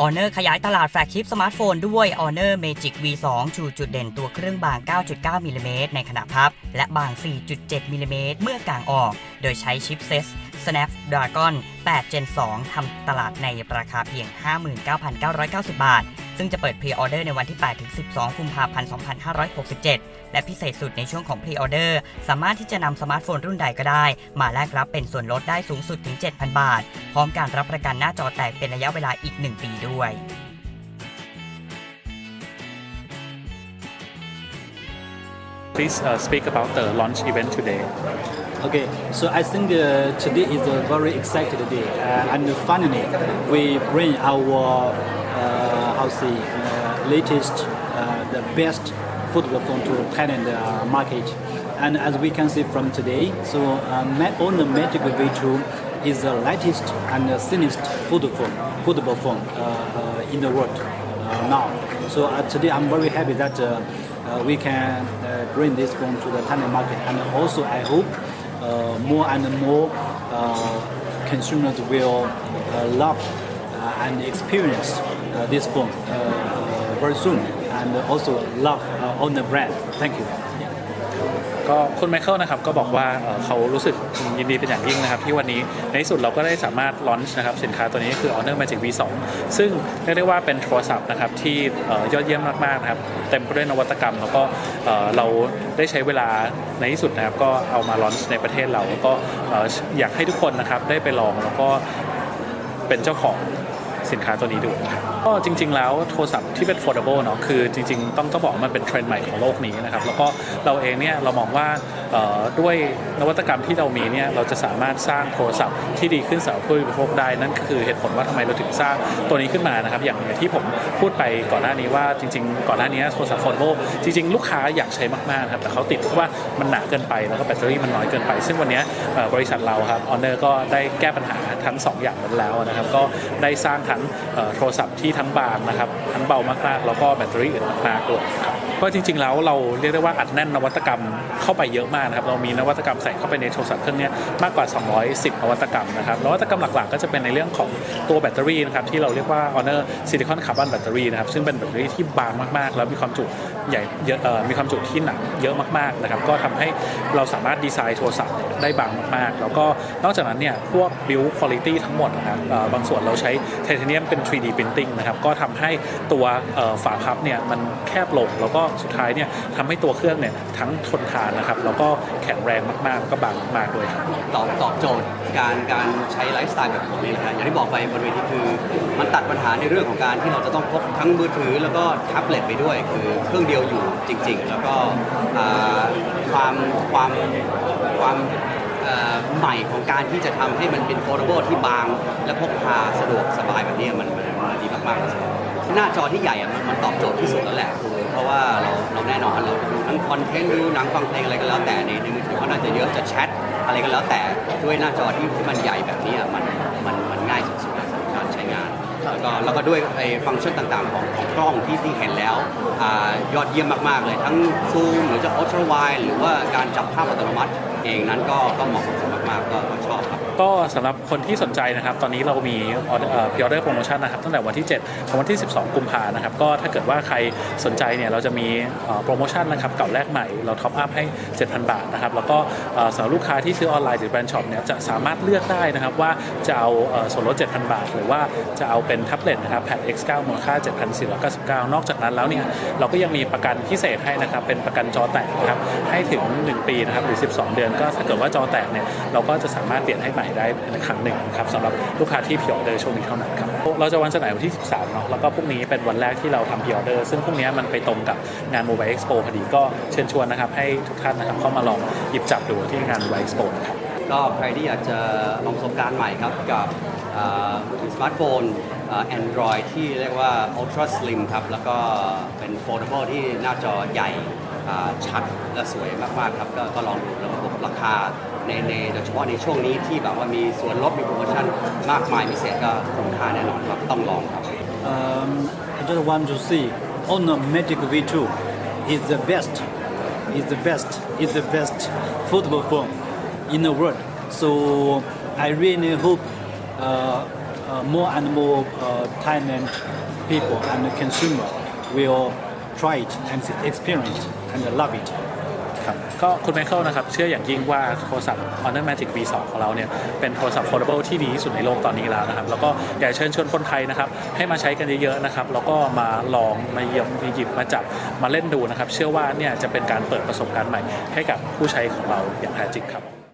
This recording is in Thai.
Honor ขยายตลาดแฟลกชิพสมาร์ทโฟนด้วย Honor Magic V2 ชูจุดเด่นตัวเครื่องบาง 9.9มิลลิเมตรในขณะพับ และบาง 4.7มิลลิเมตรเมื่อกางออก โดยใช้ชิปเซส Snapdragon 8 Gen 2 ทำตลาดในราคาเพียง 59,990 บาท ซึ่งจะเปิดพรีออเดอร์ในวันที่8-12 กุมภาพันธ์ 2567 และพิเศษสุดในช่วงของพรีออเดอร์ สามารถที่จะนำสมาร์ทโฟนรุ่นใดก็ได้ มาแลกรับเป็นส่วนลดได้สูงสุดถึง 7,000 บาท พร้อมการรับประกันหน้าจอแตกเป็นระยะเวลาอีก 1 ปีด้วย Please uh, speak about the launch event today. Okay, so I think uh, today is a very exciting day, uh, and finally we bring our uh, how say uh, latest, uh, the best football phone to Thailand uh, market. And as we can see from today, so uh, Ma- Honor Magic V2 is the lightest and the thinnest football phone, football phone uh, in the world now. So today I'm very happy that we can bring this phone to the Thailand market, and also I hope more and more uh, consumers will uh, love uh, and experience uh, this phone uh, uh, very soon, and also love uh, on the brand. Thank you. ก็คุณไมเคิลนะครับก็บอกว่าเขารู้สึกยินดีเป็นอย่างยิ่งนะครับ ที่วันนี้ในที่สุดเราก็ได้สามารถลอนช์นะครับสินค้าตัวนี้คือ Honor Magic V2 ซึ่งเรียกได้ว่าเป็นโทรศัพท์นะครับที่ยอดเยี่ยมมากๆนะครับเต็มไปด้วยนวัตกรรม แล้วก็เราได้ใช้เวลาในที่สุดนะครับก็เอามาลอนช์ในประเทศเราแล้วก็เอ่ออยากให้ทุกคนนะครับได้ไปลองแล้วก็เป็นเจ้าของสินค้าตัวนี้ดูนะครับ ก็จริง ๆ แล้วโทรศัพท์ที่เป็น foldable เนาะคือจริง ๆ ต้องต้องบอกว่ามันเป็นเทรนด์ใหม่ของโลกนี้นะครับแล้วก็เราเองเนี่ยเรามองว่าเอ่อด้วยนวัตกรรมที่เรามีเนี่ยเราจะสามารถสร้างโทรศัพท์ที่ดีขึ้นสำหรับผู้บริโภคได้นั่นคือเหตุผลว่าทำไมเราถึงสร้างตัวนี้ขึ้นมานะครับอย่างอย่างที่ผมพูดไปก่อนหน้านี้ว่าจริง ๆ ก่อนหน้านี้โทรศัพท์ foldable จริง ๆ ลูกค้าอยากใช้มากๆนะครับแต่เขาติดว่ามันหนาเกินไปแล้วก็แบตเตอรี่มันน้อยเกินไป ซึ่งวันนี้เอ่อบริษัทเราครับ Honor ก็ได้แก้ปัญหาทั้งสองอย่างนั้นแล้วนะครับก็ได้สร้างทั้งเอ่อโทรศัพท์ที่ทั้งบางนะครับ ทั้งเบามากๆ แล้วก็แบตเตอรี่อื่นมากๆด้วยครับ ก็จริงๆแล้วเราเรียกได้ว่าอัดแน่นนวัตกรรมเข้าไปเยอะมากนะครับเรามีนวัตกรรมใส่เข้าไปในโทรศัพท์เครื่องนี้มากกว่า 210 นวัตกรรมนะครับนวัตกรรมหลักๆ ก็จะเป็นในเรื่องของตัวแบตเตอรี่นะครับที่เราเรียกว่า Honor Silicon Carbon Battery นะครับซึ่งเป็นแบตเตอรี่ที่บางมากๆ แล้วมีความจุใหญ่เยอะมีความจุที่หนักเยอะมากๆนะครับก็ทำให้เราสามารถดีไซน์โทรศัพท์ได้บางมากๆ แล้วก็นอกจากนั้นเนี่ยพวก build quality ทั้งหมดนะครับบางส่วนเราใช้ไทเทเนียมเป็น 3D printing นะครับก็ทำให้ตัวฝาพับเนี่ยมันแคบลงแล้วก็สุดท้ายเนี่ยทำให้ตัวเครื่องเนี่ยทั้งทนทานนะครับแล้วก็แข็งแรงมากๆแล้วก็บางมากด้วยครับตอบตอบโจทย์การการใช้ไลฟ์สไตล์แบบผมนี่แหละฮะอย่างที่บอกไปบนเวทีคือ มันตัดปัญหาในเรื่องของการที่เราจะต้องพกทั้งมือถือแล้วก็แท็บเล็ตไปด้วย คือเครื่องเดียวอยู่จริง ๆ แล้วก็ความความความใหม่ของการที่จะทำให้มันเป็นโฟลเด b ที่บาง และพกพาสะดวกสบายแบบนี้มันมันมันดีมากๆ หน้าจอที่ใหญ่อะมันมันตอบโจทย์ที่สุดแล้วแหละคือเพราะว่าเราเราแน่นอนเราดูทั้งคอนเทนต์ดูหนังฟังเพลงอะไรก็แล้วแต่ในในมือถือก็น่าจะเยอะจะแชทอะไรก็แล้วแต่ด้วยหน้าจอที่ที่มันใหญ่แบบนี้อะมันมันมันง่ายสุดๆสำหรับการใช้งาน แล้วก็แล้วก็ด้วยไอ้ฟังก์ชันต่างๆ ของของกล้องที่ที่เห็นแล้วอายอดเยี่ยมมากๆเลย ทั้งซูมหรือจะ ultra wide หรือว่าการจับภาพอัตโนมัติ เองนั้นก็ก็เหมาะกับผมมากๆก็ ก็ชอบครับก็สำหรับคนที่สนใจนะครับ ตอนนี้เรามีออเดอร์พิออเดอร์โปรโมชั่นนะครับตั้งแต่วันที่ 7 ถึงวันที่ 12 กุมภานะครับ ก็ถ้าเกิดว่าใครสนใจเนี่ยเราจะมีโปรโมชั่นนะครับเก่าแลกใหม่เราท็อปอัพให้ 7,000 บาทนะครับ แล้วก็สำหรับลูกค้าที่ซื้อออนไลน์หรือแบรนด์ช็อปเนี่ยจะสามารถเลือกได้นะครับว่าจะเอาส่วนลด 7,000 บาท หรือว่าจะเอาเป็นแท็บเล็ตนะครับแพด X9 มูลค่า 7,499 นอกจากนั้นแล้วเนี่ยเราก็ยังมีประกันพิเศษให้นะครับเป็นประกันจอแตกนะครับให้ถึง 1 ปีนะครับหรือ 12 เดือน ก็ถ้าเกิดว่าจอแตกเนี่ยเราก็จะสามารถเปลี่ยนให้ใหม่ได้ในครั้งหนึ่งนะครับสำหรับลูกค้าที่พิออเดอร์ช่วงนี้เท่านั้นครับเราจะวันจำหน่ายวันที่ 13เนาะแล้วก็พรุ่งนี้เป็นวันแรกที่เราทำพิออเดอร์ซึ่งพรุ่งนี้มันไปตรงกับงาน Mobile Expo พอดีก็เชิญชวนนะครับให้ทุกท่านนะครับเข้ามาลองหยิบจับดูที่งาน Mobile Expo นะครับก็ใครที่อยากจะลองประสบการณ์ใหม่ครับกับมือถือสมาร์ทโฟนอ่า Android ที่เรียกว่า Ultra Slim ครับ แล้วก็เป็น Foldable ที่หน้าจอใหญ่ชัดและสวยมาก ๆ ครับ ก็ก็ลองดูแล้วก็ราคา ในในโดยเฉพาะในช่วงนี้ที่แบบว่ามีส่วนลดมีโปรโมชั่นมากมายพิเศษก็คุ้มค่าแน่นอนครับ ต้องลองครับ Um, I just want to say, Honor Magic V2 is the best, is the best, is the best football phone in the world. So I really hope uh, uh, more and more uh, Thailand people and consumer will try it and experience it and love it. ครับก็คุณไมเคิลนะครับเชื่ออย่างยิ่งว่าโทรศัพท์ Honor Magic V2 ของเราเนี่ยเป็นโทรศัพท์ foldable ที่ดีที่สุดในโลกตอนนี้แล้วนะครับแล้วก็อยากเชิญชวนคนไทยนะครับให้มาใช้กันเยอะๆนะครับแล้วก็มาลองมาเยี่ยมมาหยิบมาจับมาเล่นดูนะครับเชื่อว่าเนี่ยจะเป็นการเปิดประสบการณ์ใหม่ให้กับผู้ใช้ของเราอย่างแท้จริงครับ